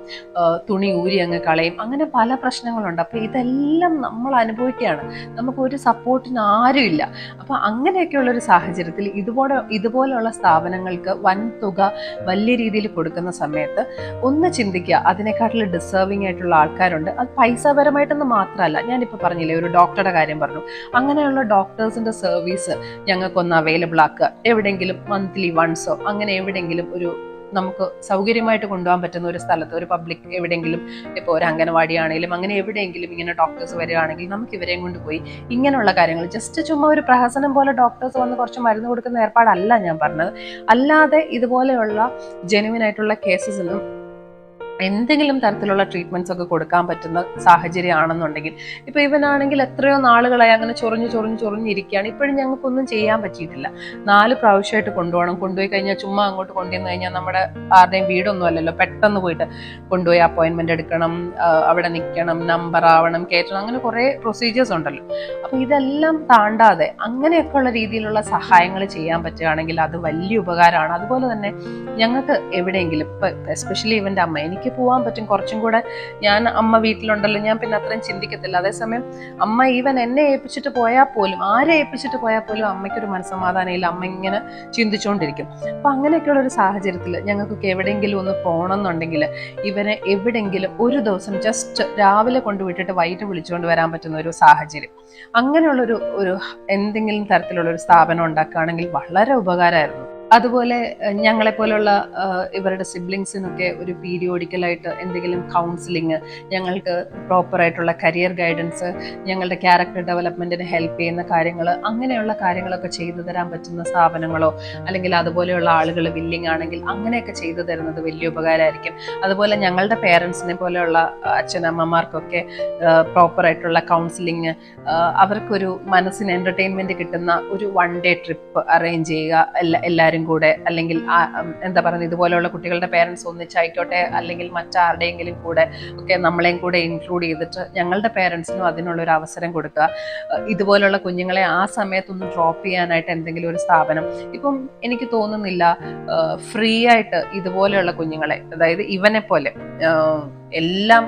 തുണി ഊരി അങ്ങ് കളയും. അങ്ങനെ പല പ്രശ്നങ്ങളുണ്ട്. അപ്പോൾ ഇതെല്ലാം നമ്മൾ അനുഭവിക്കുകയാണ്. നമുക്ക് ഒരു സപ്പോർട്ടിന് ആരുമില്ല അപ്പോൾ അങ്ങനെയൊക്കെയുള്ള ഒരു സാഹചര്യത്തിൽ ഇതുപോലെ ഇതുപോലെയുള്ള സ്ഥാപനങ്ങൾക്ക് വൻ തുക വലിയ രീതിയിൽ കൊടുക്കുന്ന സമയത്ത് ഒന്ന് ചിന്തിക്കുക. അതിനെക്കാട്ടിൽ ഡിസേർവിംഗ് ആയിട്ടുള്ള ആൾക്കാരുണ്ട്. അത് പൈസാപരമായിട്ടൊന്ന് മാത്രമല്ല. ഞാനിപ്പോൾ പറഞ്ഞില്ലേ ഒരു ഡോക്ടറുടെ കാര്യം പറഞ്ഞു. അങ്ങനെയുള്ള ഡോക്ടേഴ്സിന്റെ സർവീസ് ഞങ്ങൾക്കൊന്ന് അവൈലബിൾ ആക്കുക. എവിടെയെങ്കിലും മന്ത്ലി വൺസോ അങ്ങനെ എവിടെയെങ്കിലും ഒരു നമുക്ക് സൗകര്യമായിട്ട് കൊണ്ടുപോകാൻ പറ്റുന്ന ഒരു സ്ഥലത്ത് ഒരു പബ്ലിക് എവിടെയെങ്കിലും ഇപ്പോൾ ഒരു അംഗനവാടി ആണെങ്കിലും അങ്ങനെ എവിടെയെങ്കിലും ഇങ്ങനെ ഡോക്ടേഴ്സ് വരികയാണെങ്കിൽ നമുക്ക് ഇവരെയും കൊണ്ടുപോയി ഇങ്ങനെയുള്ള കാര്യങ്ങൾ. ജസ്റ്റ് ചുമ്മാ ഒരു പ്രഹസനം പോലെ ഡോക്ടേഴ്സ് വന്ന് കുറച്ച് മരുന്ന് കൊടുക്കുന്ന ഏർപ്പാടല്ല ഞാൻ പറഞ്ഞത്. അല്ലാതെ ഇതുപോലെയുള്ള ജെനുവിൻ ആയിട്ടുള്ള കേസസിനും എന്തെങ്കിലും തരത്തിലുള്ള ട്രീറ്റ്മെന്റ്സ് ഒക്കെ കൊടുക്കാൻ പറ്റുന്ന സാഹചര്യമാണെന്നുണ്ടെങ്കിൽ ഇപ്പൊ ഇവനാണെങ്കിൽ എത്രയോ നാളുകളായി അങ്ങനെ ചൊറിഞ്ഞു ചൊറിഞ്ഞു ചൊറിഞ്ഞിരിക്കുകയാണ്. ഇപ്പോഴും ഞങ്ങൾക്കൊന്നും ചെയ്യാൻ പറ്റിയിട്ടില്ല. നാല് പ്രാവശ്യമായിട്ട് കൊണ്ടുപോകണം. കൊണ്ടുപോയി കഴിഞ്ഞാൽ ചുമ്മാ അങ്ങോട്ട് കൊണ്ടുവന്ന് കഴിഞ്ഞാൽ നമ്മുടെ ആരുടെയും വീടൊന്നും അല്ലല്ലോ. പെട്ടെന്ന് പോയിട്ട് കൊണ്ടുപോയി അപ്പോയിന്റ്മെന്റ് എടുക്കണം അവിടെ നിൽക്കണം നമ്പർ ആവണം കയറ്റണം അങ്ങനെ കുറേ പ്രൊസീജിയേഴ്സ് ഉണ്ടല്ലോ. അപ്പൊ ഇതെല്ലാം താണ്ടാതെ അങ്ങനെയൊക്കെയുള്ള രീതിയിലുള്ള സഹായങ്ങൾ ചെയ്യാൻ പറ്റുകയാണെങ്കിൽ അത് വലിയ ഉപകാരമാണ്. അതുപോലെ തന്നെ ഞങ്ങൾക്ക് എവിടെയെങ്കിലും ഇപ്പൊ എസ്പെഷ്യലി ഇവന്റെ അമ്മ എനിക്ക് പോകാൻ പറ്റും. കുറച്ചും കൂടെ ഞാൻ അമ്മ വീട്ടിലുണ്ടല്ലോ ഞാൻ പിന്നെ അത്രയും ചിന്തിക്കത്തില്ല. അതേസമയം അമ്മ ഈവൻ എന്നെ ഏൽപ്പിച്ചിട്ട് പോയാൽ പോലും ആരെ ഏൽപ്പിച്ചിട്ട് പോയാൽ പോലും അമ്മയ്ക്കൊരു മനസ്സമാധാനം ഇല്ല. അമ്മ ഇങ്ങനെ ചിന്തിച്ചുകൊണ്ടിരിക്കും അപ്പം അങ്ങനെയൊക്കെയുള്ള ഒരു സാഹചര്യത്തിൽ ഞങ്ങൾക്കൊക്കെ എവിടെയെങ്കിലും ഒന്ന് പോകണം എന്നുണ്ടെങ്കിൽ ഇവനെ എവിടെയെങ്കിലും ഒരു ദിവസം ജസ്റ്റ് രാവിലെ കൊണ്ടുവിട്ടിട്ട് വൈകിട്ട് വിളിച്ചുകൊണ്ട് വരാൻ പറ്റുന്ന ഒരു സാഹചര്യം. അങ്ങനെയുള്ളൊരു ഒരു എന്തെങ്കിലും തരത്തിലുള്ള ഒരു സ്ഥാപനം ഉണ്ടാക്കുകയാണെങ്കിൽ വളരെ ഉപകാരമായിരുന്നു. അതുപോലെ ഞങ്ങളെ പോലുള്ള ഇവരുടെ സിബ്ലിങ്സിനൊക്കെ ഒരു പീരിയോഡിക്കലായിട്ട് എന്തെങ്കിലും കൗൺസിലിങ് ഞങ്ങൾക്ക് പ്രോപ്പറായിട്ടുള്ള കരിയർ ഗൈഡൻസ് ഞങ്ങളുടെ ക്യാരക്ടർ ഡെവലപ്മെന്റിന് ഹെൽപ്പ് ചെയ്യുന്ന കാര്യങ്ങൾ അങ്ങനെയുള്ള കാര്യങ്ങളൊക്കെ ചെയ്തു തരാൻ പറ്റുന്ന സ്ഥാപനങ്ങളോ അല്ലെങ്കിൽ അതുപോലെയുള്ള ആളുകൾ വില്ലിങ് ആണെങ്കിൽ അങ്ങനെയൊക്കെ ചെയ്തു തരുന്നത് വലിയ ഉപകാരമായിരിക്കും. അതുപോലെ ഞങ്ങളുടെ പേരൻസിനെ പോലെയുള്ള അച്ഛനമ്മമാർക്കൊക്കെ പ്രോപ്പറായിട്ടുള്ള കൗൺസിലിങ് അവർക്കൊരു മനസ്സിന് എന്റർടൈൻമെന്റ് കിട്ടുന്ന ഒരു വൺ ഡേ ട്രിപ്പ് അറേഞ്ച് ചെയ്യുക എല്ലാ എല്ലാവരും കൂടെ അല്ലെങ്കിൽ എന്താ പറയുന്നത് ഇതുപോലെയുള്ള കുട്ടികളുടെ പേരൻസ് ഒന്നിച്ചായിക്കോട്ടെ അല്ലെങ്കിൽ മറ്റാരുടെയെങ്കിലും കൂടെ ഒക്കെ നമ്മളെയും കൂടെ ഇൻക്ലൂഡ് ചെയ്തിട്ട് ഞങ്ങളുടെ പേരൻസിനും അതിനുള്ള ഒരു അവസരം കൊടുക്കുക. ഇതുപോലെയുള്ള കുഞ്ഞുങ്ങളെ ആ സമയത്തൊന്ന് ഡ്രോപ്പ് ചെയ്യാനായിട്ട് എന്തെങ്കിലും ഒരു സ്ഥാപനം. ഇപ്പം എനിക്ക് തോന്നുന്നില്ല ഫ്രീ ആയിട്ട് ഇതുപോലെയുള്ള കുഞ്ഞുങ്ങളെ അതായത് ഇവനെ പോലെ എല്ലാം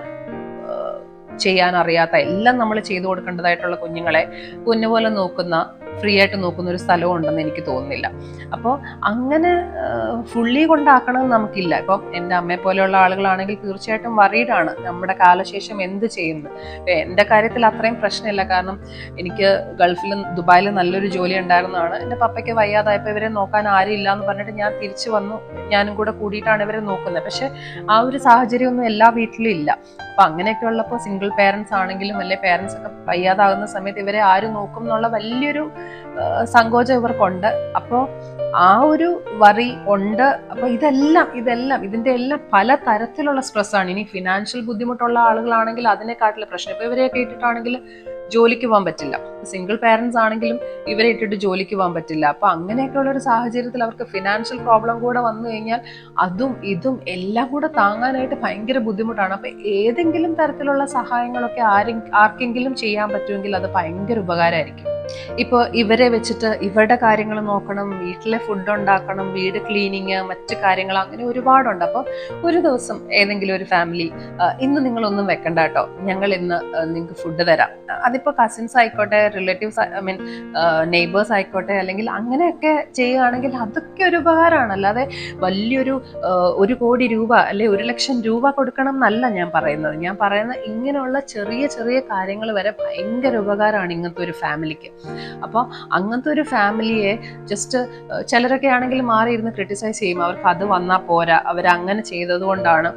ചെയ്യാൻ അറിയാത്ത എല്ലാം നമ്മൾ ചെയ്തു കൊടുക്കേണ്ടതായിട്ടുള്ള കുഞ്ഞുങ്ങളെ പൊന്നുപോലെ നോക്കുന്ന ഫ്രീ ആയിട്ട് നോക്കുന്ന ഒരു സ്ഥലവും ഉണ്ടെന്ന് എനിക്ക് തോന്നുന്നില്ല. അപ്പോൾ അങ്ങനെ ഫുള്ളി കൊണ്ടാക്കണമെന്ന് നമുക്കില്ല. ഇപ്പം എന്റെ അമ്മയെ പോലെയുള്ള ആളുകളാണെങ്കിൽ തീർച്ചയായിട്ടും വറീഡാണ് നമ്മുടെ കാലശേഷം എന്ത് ചെയ്യുന്നു? ഇപ്പം എന്റെ കാര്യത്തിൽ അത്രയും പ്രശ്നമില്ല. കാരണം എനിക്ക് ഗൾഫിലും ദുബായിലും നല്ലൊരു ജോലി ഉണ്ടായിരുന്നതാണ്. എന്റെ പപ്പയ്ക്ക് വയ്യാതായപ്പോൾ ഇവരെ നോക്കാൻ ആരും ഇല്ല എന്ന് പറഞ്ഞിട്ട് ഞാൻ തിരിച്ചു വന്നു. ഞാനും കൂടെ കൂടിയിട്ടാണ് ഇവരെ നോക്കുന്നത്. പക്ഷേ ആ ഒരു സാഹചര്യമൊന്നും എല്ലാ വീട്ടിലും ഇല്ല. അപ്പം അങ്ങനെയൊക്കെ ഉള്ളപ്പോൾ സിംഗിൾ പേരൻസ് ആണെങ്കിലും അല്ലെ പേരൻസ് ഒക്കെ വയ്യാതാകുന്ന സമയത്ത് ഇവരെ ആര് നോക്കും എന്നുള്ള വലിയൊരു സങ്കോചം ഇവർക്കുണ്ട്. അപ്പോൾ ആ ഒരു വറി ഉണ്ട്. അപ്പൊ ഇതെല്ലാം ഇതെല്ലാം ഇതിന്റെ എല്ലാം പല തരത്തിലുള്ള സ്ട്രെസ്സാണ് ഇനി ഫിനാൻഷ്യൽ ബുദ്ധിമുട്ടുള്ള ആളുകളാണെങ്കിൽ അതിനെക്കാട്ടിലെ പ്രശ്നം. ഇപ്പൊ ഇവരെയൊക്കെ ഇട്ടിട്ടാണെങ്കിൽ ജോലിക്ക് പോകാൻ പറ്റില്ല. സിംഗിൾ പേരൻസ് ആണെങ്കിലും ഇവരെ ഇട്ടിട്ട് ജോലിക്ക് പോകാൻ പറ്റില്ല. അപ്പൊ അങ്ങനെയൊക്കെയുള്ള ഒരു സാഹചര്യത്തിൽ അവർക്ക് ഫിനാൻഷ്യൽ പ്രോബ്ലം കൂടെ വന്നു കഴിഞ്ഞാൽ അതും ഇതും എല്ലാം കൂടെ താങ്ങാനായിട്ട് ഭയങ്കര ബുദ്ധിമുട്ടാണ്. അപ്പൊ ഏതെങ്കിലും തരത്തിലുള്ള സഹായങ്ങളൊക്കെ ആരെ ആർക്കെങ്കിലും ചെയ്യാൻ പറ്റുമെങ്കിൽ അത് ഭയങ്കര ഉപകാരമായിരിക്കും. ഇപ്പോൾ ഇവരെ വെച്ചിട്ട് ഇവരുടെ കാര്യങ്ങൾ നോക്കണം വീട്ടിലെ ഫുഡ് ഉണ്ടാക്കണം വീട് ക്ലീനിങ് മറ്റു കാര്യങ്ങൾ അങ്ങനെ ഒരുപാടുണ്ട്. അപ്പോൾ ഒരു ദിവസം ഏതെങ്കിലും ഒരു ഫാമിലി ഇന്ന് നിങ്ങളൊന്നും വെക്കണ്ട കേട്ടോ. ഞങ്ങൾ ഇന്ന് നിങ്ങൾക്ക് ഫുഡ് തരാം. അതിപ്പോൾ കസിൻസ് ആയിക്കോട്ടെ റിലേറ്റീവ്സ് ഐ മീൻ നെയ്ബേഴ്സ് ആയിക്കോട്ടെ അല്ലെങ്കിൽ അങ്ങനെയൊക്കെ ചെയ്യുകയാണെങ്കിൽ അതൊക്കെ ഒരു ഉപകാരമാണ്. അല്ലാതെ വലിയൊരു ഒരു കോടി രൂപ അല്ലെ ഒരു ലക്ഷം രൂപ കൊടുക്കണം എന്നല്ല ഞാൻ പറയുന്നത്. ഞാൻ പറയുന്ന ഇങ്ങനെയുള്ള ചെറിയ ചെറിയ കാര്യങ്ങൾ വരെ ഭയങ്കര ഉപകാരമാണ് ഇങ്ങനത്തെ ഒരു ഫാമിലിക്ക് അപ്പോൾ അങ്ങനത്തെ ഒരു ഫാമിലിയെ ജസ്റ്റ് ചിലരൊക്കെ ആണെങ്കിൽ മാറിയിരുന്ന് ക്രിട്ടിസൈസ് ചെയ്യും. അവർക്ക് അത് വന്നാൽ പോരാ. അവരങ്ങനെ അങ്ങനെ ചെയ്തത് കൊണ്ടാണ്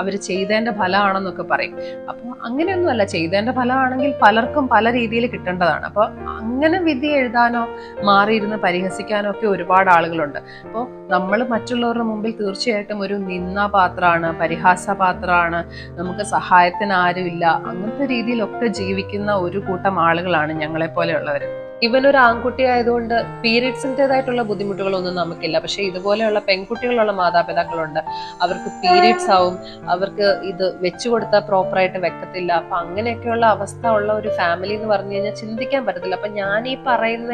അവർ ചെയ്തതിന്റെ ഫലമാണെന്നൊക്കെ പറയും. അപ്പോൾ അങ്ങനെയൊന്നുമല്ല ചെയ്തതിന്റെ ഫലമാണെങ്കിൽ പലർക്കും പല രീതിയിൽ കിട്ടേണ്ടതാണ്. അപ്പോൾ അങ്ങനെ വിധി എഴുതാനോ മാറിയിരുന്ന് പരിഹസിക്കാനോ ഒക്കെ ഒരുപാട് ആളുകളുണ്ട്. അപ്പോൾ നമ്മൾ മറ്റുള്ളവരുടെ മുമ്പിൽ തീർച്ചയായിട്ടും ഒരു നിന്നാപാത്രമാണ് പരിഹാസപാത്രമാണ് നമുക്ക് സഹായത്തിന് ആരുമില്ല. അങ്ങനത്തെ രീതിയിലൊക്കെ ജീവിക്കുന്ന ഒരു കൂട്ടം ആളുകളാണ് ഞങ്ങളെ പോലെയുള്ളവർ ഇവൻ ഒരു ആൺകുട്ടി ആയതുകൊണ്ട് പീരീഡ്സിന്റെതായിട്ടുള്ള ബുദ്ധിമുട്ടുകളൊന്നും നമുക്കില്ല. പക്ഷെ ഇതുപോലെയുള്ള പെൺകുട്ടികളുള്ള മാതാപിതാക്കളുണ്ട്. അവർക്ക് പീരീഡ്സ് ആവും അവർക്ക് ഇത് വെച്ചു കൊടുത്താൽ പ്രോപ്പറായിട്ട് വെക്കത്തില്ല. അപ്പൊ അങ്ങനെയൊക്കെയുള്ള അവസ്ഥ ഉള്ള ഒരു ഫാമിലി എന്ന് പറഞ്ഞു കഴിഞ്ഞാൽ ചിന്തിക്കാൻ പറ്റത്തില്ല. അപ്പൊ ഞാൻ ഈ പറയുന്ന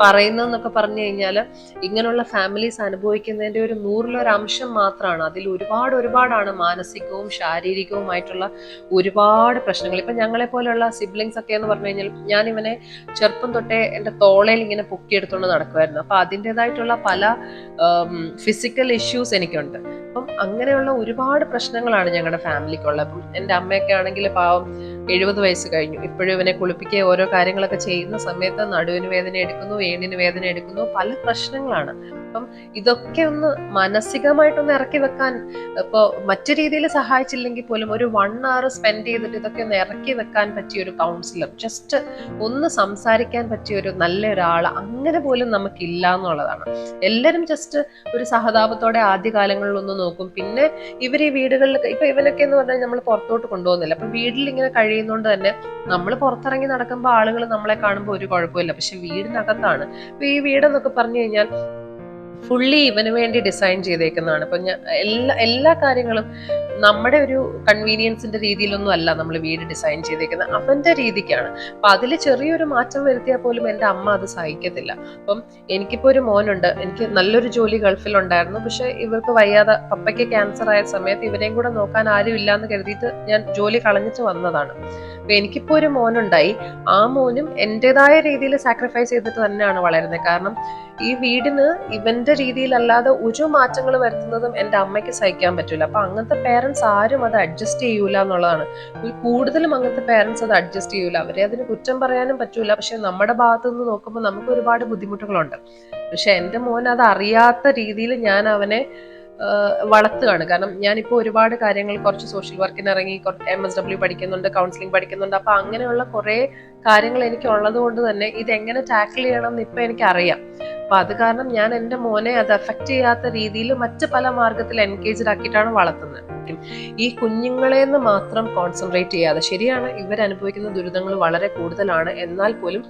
പറയുന്നതെന്നൊക്കെ പറഞ്ഞു കഴിഞ്ഞാൽ ഇങ്ങനെയുള്ള ഫാമിലീസ് അനുഭവിക്കുന്നതിന്റെ ഒരു നൂറിലൊരു അംശം മാത്രമാണ് അതിൽ ഒരുപാട് ഒരുപാടാണ് മാനസികവും ശാരീരികവുമായിട്ടുള്ള ഒരുപാട് പ്രശ്നങ്ങൾ. ഇപ്പൊ ഞങ്ങളെ പോലെയുള്ള സിബ്ലിങ്സ് ഒക്കെ എന്ന് പറഞ്ഞു കഴിഞ്ഞാൽ ഞാൻ ഇവനെ ചെറുപ്പം തൊട്ടേ എന്റെ തോളയിൽ ഇങ്ങനെ പൊക്കിയെടുത്തുകൊണ്ട് നടക്കുമായിരുന്നു അപ്പൊ അതിന്റെതായിട്ടുള്ള പല ഫിസിക്കൽ ഇഷ്യൂസ് എനിക്കുണ്ട്. അപ്പം അങ്ങനെയുള്ള ഒരുപാട് പ്രശ്നങ്ങളാണ് ഞങ്ങളുടെ ഫാമിലിക്കുള്ളത്. അപ്പം എന്റെ അമ്മയൊക്കെ ആണെങ്കിൽ പാവം എഴുപത് വയസ്സ് കഴിഞ്ഞു. ഇപ്പോഴും ഇവനെ കുളിപ്പിക്കുക ഓരോ കാര്യങ്ങളൊക്കെ ചെയ്യുന്ന സമയത്ത് നടുവിന് വേദന എടുക്കുന്നു വേണിന് വേദന എടുക്കുന്നു പല പ്രശ്നങ്ങളാണ്. അപ്പം ഇതൊക്കെ ഒന്ന് മാനസികമായിട്ടൊന്ന് ഇറക്കി വെക്കാൻ ഇപ്പോൾ മറ്റു രീതിയിൽ സഹായിച്ചില്ലെങ്കിൽ പോലും ഒരു വൺ അവർ സ്പെൻഡ് ചെയ്തിട്ട് ഇതൊക്കെ ഒന്ന് ഇറക്കി വെക്കാൻ പറ്റിയ ഒരു കൗൺസിലർ ജസ്റ്റ് ഒന്ന് സംസാരിക്കാൻ പറ്റിയ ഒരു നല്ല ഒരാൾ അങ്ങനെ പോലും നമുക്കില്ല എന്നുള്ളതാണ് എല്ലാവരും ജസ്റ്റ് ഒരു സഹതാപത്തോടെ ആദ്യകാലങ്ങളിൽ ഒന്ന് നോക്കും. പിന്നെ ഇവർ ഈ വീടുകളിൽ ഇപ്പൊ ഇവനൊക്കെ എന്ന് പറഞ്ഞാൽ നമ്മൾ പുറത്തോട്ട് കൊണ്ടുപോകുന്നില്ല. അപ്പൊ വീട്ടിൽ ഇങ്ങനെ കഴിയുന്നതുകൊണ്ട് തന്നെ നമ്മൾ പുറത്തിറങ്ങി നടക്കുമ്പോൾ ആളുകൾ നമ്മളെ കാണുമ്പോൾ ഒരു കുഴപ്പമില്ല. പക്ഷെ വീടിനകത്താണ്. അപ്പൊ ഈ വീടെന്നൊക്കെ പറഞ്ഞു കഴിഞ്ഞാൽ ഫുള്ളി ഇവന് വേണ്ടി ഡിസൈൻ ചെയ്തേക്കുന്നതാണ്. ഇപ്പൊ ഞാൻ എല്ലാ എല്ലാ കാര്യങ്ങളും നമ്മുടെ ഒരു കൺവീനിയൻസിന്റെ രീതിയിലൊന്നും അല്ല നമ്മൾ വീട് ഡിസൈൻ ചെയ്തേക്കുന്നത്. അവന്റെ രീതിക്കാണ്. അപ്പൊ അതിൽ ചെറിയൊരു മാറ്റം വരുത്തിയാൽ പോലും എന്റെ അമ്മ അത് സഹിക്കത്തില്ല. അപ്പം എനിക്കിപ്പോ ഒരു മോനുണ്ട്. എനിക്ക് നല്ലൊരു ജോലി ഗൾഫിലുണ്ടായിരുന്നു പക്ഷേ ഇവർക്ക് വയ്യാതെ പപ്പയ്ക്ക് ക്യാൻസർ ആയ സമയത്ത് ഇവരെയും കൂടെ നോക്കാൻ ആരും ഇല്ല കരുതിയിട്ട് ഞാൻ ജോലി കളഞ്ഞിട്ട് വന്നതാണ്. അപ്പൊ എനിക്കിപ്പോ ഒരു മോനുണ്ടായി. ആ മോനും എന്റെതായ രീതിയിൽ സാക്രിഫൈസ് ചെയ്തിട്ട് തന്നെയാണ് വളരുന്നത്. കാരണം ഈ വീടിന് ഇവന്റെ രീതിയിലല്ലാതെ ഒരു മാറ്റങ്ങൾ വരുത്തുന്നതും എന്റെ അമ്മയ്ക്ക് സഹിക്കാൻ പറ്റില്ല അപ്പം അങ്ങനത്തെ പേരൻസ് ആരും അത് അഡ്ജസ്റ്റ് ചെയ്യൂല എന്നുള്ളതാണ്. കൂടുതലും അങ്ങനത്തെ പേരൻസ് അത് അഡ്ജസ്റ്റ് ചെയ്യൂല. അവരെ അതിന് കുറ്റം പറയാനും പറ്റൂല. പക്ഷെ നമ്മുടെ ഭാഗത്തു നിന്ന് നോക്കുമ്പോൾ നമുക്ക് ഒരുപാട് ബുദ്ധിമുട്ടുകളുണ്ട്. പക്ഷെ എന്റെ മോൻ അത് അറിയാത്ത രീതിയിൽ ഞാൻ അവനെ വളർത്തുകയാണ്. കാരണം ഞാനിപ്പോൾ ഒരുപാട് കാര്യങ്ങൾ കുറച്ച് സോഷ്യൽ വർക്കിന് ഇറങ്ങി എം എസ് ഡബ്ല്യു പഠിക്കുന്നുണ്ട് കൗൺസിലിംഗ് പഠിക്കുന്നുണ്ട്. അപ്പം അങ്ങനെയുള്ള കുറേ കാര്യങ്ങൾ എനിക്ക് ഉള്ളത് കൊണ്ട് തന്നെ ഇതെങ്ങനെ ടാക്കിൾ ചെയ്യണം എന്ന് ഇപ്പം എനിക്ക് അറിയാം അപ്പൊ അത് കാരണം ഞാൻ എന്റെ മോനെ അത് അഫക്റ്റ് ചെയ്യാത്ത രീതിയിൽ മറ്റ് പല മാർഗത്തിൽ എൻഗേജ്ഡ് ആക്കിയിട്ടാണ് വളർത്തുന്നത്. ഈ കുഞ്ഞുങ്ങളെ നിന്ന് മാത്രം കോൺസെൻട്രേറ്റ് ചെയ്യാതെ ശരിയാണ് ഇവർ അനുഭവിക്കുന്ന ദുരിതങ്ങൾ വളരെ കൂടുതലാണ്. എന്നാൽ പോലും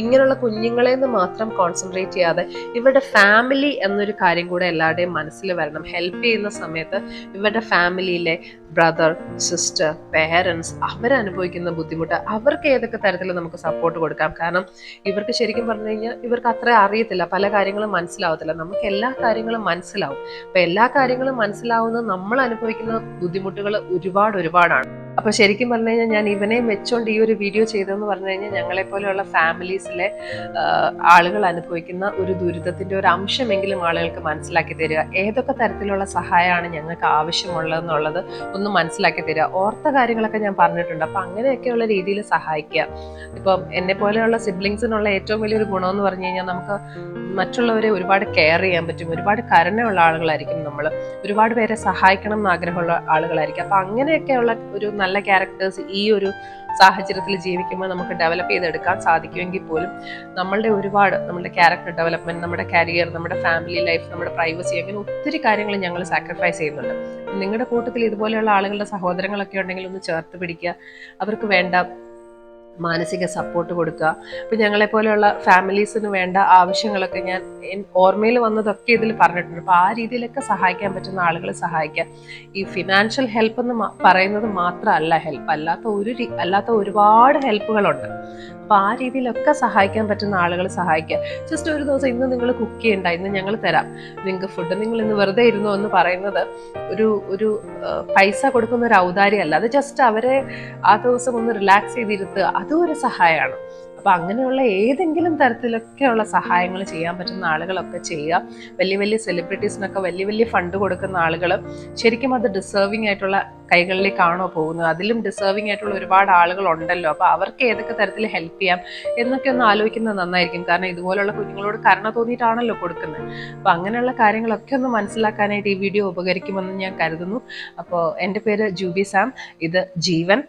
ഇങ്ങനെയുള്ള കുഞ്ഞുങ്ങളെ നിന്ന് മാത്രം കോൺസെൻട്രേറ്റ് ചെയ്യാതെ ഇവരുടെ ഫാമിലി എന്നൊരു കാര്യം കൂടെ എല്ലാവരുടെയും മനസ്സിൽ വരണം. ഹെൽപ്പ് ചെയ്യുന്ന സമയത്ത് ഇവരുടെ ഫാമിലിയിലെ ബ്രദർ സിസ്റ്റർ പേരൻസ് അവരനുഭവിക്കുന്ന ബുദ്ധിമുട്ട് അവർക്ക് ഏതൊക്കെ തരത്തിൽ നമുക്ക് സപ്പോർട്ട് കൊടുക്കാം? കാരണം ഇവർക്ക് ശരിക്കും പറഞ്ഞു കഴിഞ്ഞാൽ ഇവർക്ക് അത്ര അറിയത്തില്ല. പല കാര്യങ്ങളും മനസ്സിലാവത്തില്ല. നമുക്ക് എല്ലാ കാര്യങ്ങളും മനസ്സിലാവും. അപ്പൊ എല്ലാ കാര്യങ്ങളും മനസ്സിലാവുന്നത് നമ്മൾ അനുഭവിക്കുന്ന ബുദ്ധിമുട്ടുകൾ ഒരുപാട് ഒരുപാടാണ്. അപ്പൊ ശരിക്കും പറഞ്ഞു കഴിഞ്ഞാൽ ഞാൻ ഇവനെയും വെച്ചോണ്ട് ഈ ഒരു വീഡിയോ ചെയ്തതെന്ന് പറഞ്ഞു കഴിഞ്ഞാൽ ഞങ്ങളെ പോലെയുള്ള ഫാമിലീസിലെ ആളുകൾ അനുഭവിക്കുന്ന ഒരു ദുരിതത്തിന്റെ ഒരു അംശമെങ്കിലും ആളുകൾക്ക് മനസ്സിലാക്കി തരിക. ഏതൊക്കെ തരത്തിലുള്ള സഹായമാണ് ഞങ്ങൾക്ക് ആവശ്യമുള്ളതെന്നുള്ളത് ഒന്ന് മനസ്സിലാക്കി തരിക. ഓർത്ത കാര്യങ്ങളൊക്കെ ഞാൻ പറഞ്ഞിട്ടുണ്ട്. അപ്പൊ അങ്ങനെയൊക്കെയുള്ള രീതിയിൽ സഹായിക്കുക. ഇപ്പം എന്നെ പോലെയുള്ള സിബ്ലിങ്സിനുള്ള ഏറ്റവും വലിയൊരു ഗുണം എന്ന് പറഞ്ഞു കഴിഞ്ഞാൽ നമുക്ക് മറ്റുള്ളവരെ ഒരുപാട് കെയർ ചെയ്യാൻ പറ്റും. ഒരുപാട് കരുണയുള്ള ആളുകളായിരിക്കും നമ്മൾ ഒരുപാട് പേരെ സഹായിക്കണം എന്ന് ആഗ്രഹമുള്ള ആളുകളായിരിക്കും. അപ്പൊ അങ്ങനെയൊക്കെയുള്ള ഒരു നല്ല ക്യാരക്ടേഴ്സ് ഈ ഒരു സാഹചര്യത്തിൽ ജീവിക്കുമ്പോൾ നമുക്ക് ഡെവലപ്പ് ചെയ്തെടുക്കാൻ സാധിക്കുമെങ്കിൽ പോലും നമ്മളുടെ ഒരുപാട് നമ്മുടെ ക്യാരക്ടർ ഡെവലപ്മെന്റ് നമ്മുടെ കരിയർ നമ്മുടെ ഫാമിലി ലൈഫ് നമ്മുടെ പ്രൈവസി അങ്ങനെ ഒത്തിരി കാര്യങ്ങൾ ഞങ്ങൾ സാക്രിഫൈസ് ചെയ്യുന്നുണ്ട്. നിങ്ങളുടെ കൂട്ടത്തിൽ ഇതുപോലെയുള്ള ആളുകളുടെ സഹോദരങ്ങളൊക്കെ ഉണ്ടെങ്കിൽ ഒന്ന് ചേർത്ത് പിടിക്കുക. അവർക്ക് വേണ്ട മാനസിക സപ്പോർട്ട് കൊടുക്കുക. ഇപ്പം ഞങ്ങളെപ്പോലെയുള്ള ഫാമിലീസിന് വേണ്ട ആവശ്യങ്ങളൊക്കെ ഞാൻ ഓർമ്മയിൽ വന്നതൊക്കെ ഇതിൽ പറഞ്ഞിട്ടുണ്ട്. അപ്പോൾ ആ രീതിയിലൊക്കെ സഹായിക്കാൻ പറ്റുന്ന ആളുകളെ സഹായിക്കുക. ഈ ഫിനാൻഷ്യൽ ഹെൽപ്പ് എന്ന് പറയുന്നത് മാത്രമല്ല ഹെൽപ്പ് അല്ലാത്ത ഒരു അല്ലാത്ത ഒരുപാട് ഹെൽപ്പുകളുണ്ട് അപ്പോൾ ആ രീതിയിലൊക്കെ സഹായിക്കാൻ പറ്റുന്ന ആളുകൾ സഹായിക്കുക. ജസ്റ്റ് ഒരു ദിവസം ഇന്ന് നിങ്ങൾ കുക്ക് ചെയ്യണ്ട ഇന്ന് ഞങ്ങൾ തരാം. നിങ്ങൾക്ക് ഫുഡ് നിങ്ങൾ ഇന്ന് വെറുതെ ഇരുന്നു എന്ന് പറയുന്നത് ഒരു ഒരു പൈസ കൊടുക്കുന്ന ഒരു ഔദാര്യമല്ല. അത് ജസ്റ്റ് അവരെ ആ ദിവസം ഒന്ന് റിലാക്സ് ചെയ്തിരുത്തുക. അതും ഒരു സഹായമാണ് അപ്പം അങ്ങനെയുള്ള ഏതെങ്കിലും തരത്തിലൊക്കെയുള്ള സഹായങ്ങൾ ചെയ്യാൻ പറ്റുന്ന ആളുകളൊക്കെ ചെയ്യുക. വലിയ വലിയ സെലിബ്രിറ്റീസിനൊക്കെ വലിയ വലിയ ഫണ്ട് കൊടുക്കുന്ന ആളുകൾ ശരിക്കും അത് ഡിസേർവിംഗ് ആയിട്ടുള്ള കൈകളിലേക്കാണോ പോകുന്നത്. അതിലും ഡിസേർവിംഗ് ആയിട്ടുള്ള ഒരുപാട് ആളുകൾ ഉണ്ടല്ലോ അപ്പോൾ അവർക്ക് ഏതൊക്കെ തരത്തിൽ ഹെൽപ്പ് ചെയ്യാം എന്നൊക്കെ ഒന്ന് ആലോചിക്കുന്നത് നന്നായിരിക്കും. കാരണം ഇതുപോലുള്ള കുഞ്ഞുങ്ങളോട് കരണ തോന്നിയിട്ടാണല്ലോ കൊടുക്കുന്നത്. അപ്പോൾ അങ്ങനെയുള്ള കാര്യങ്ങളൊക്കെ ഒന്ന് മനസ്സിലാക്കാനായിട്ട് ഈ വീഡിയോ ഉപകരിക്കുമെന്ന് ഞാൻ കരുതുന്നു. അപ്പോൾ എന്റെ പേര് ജൂബി സാം. ഇത് ജീവൻ.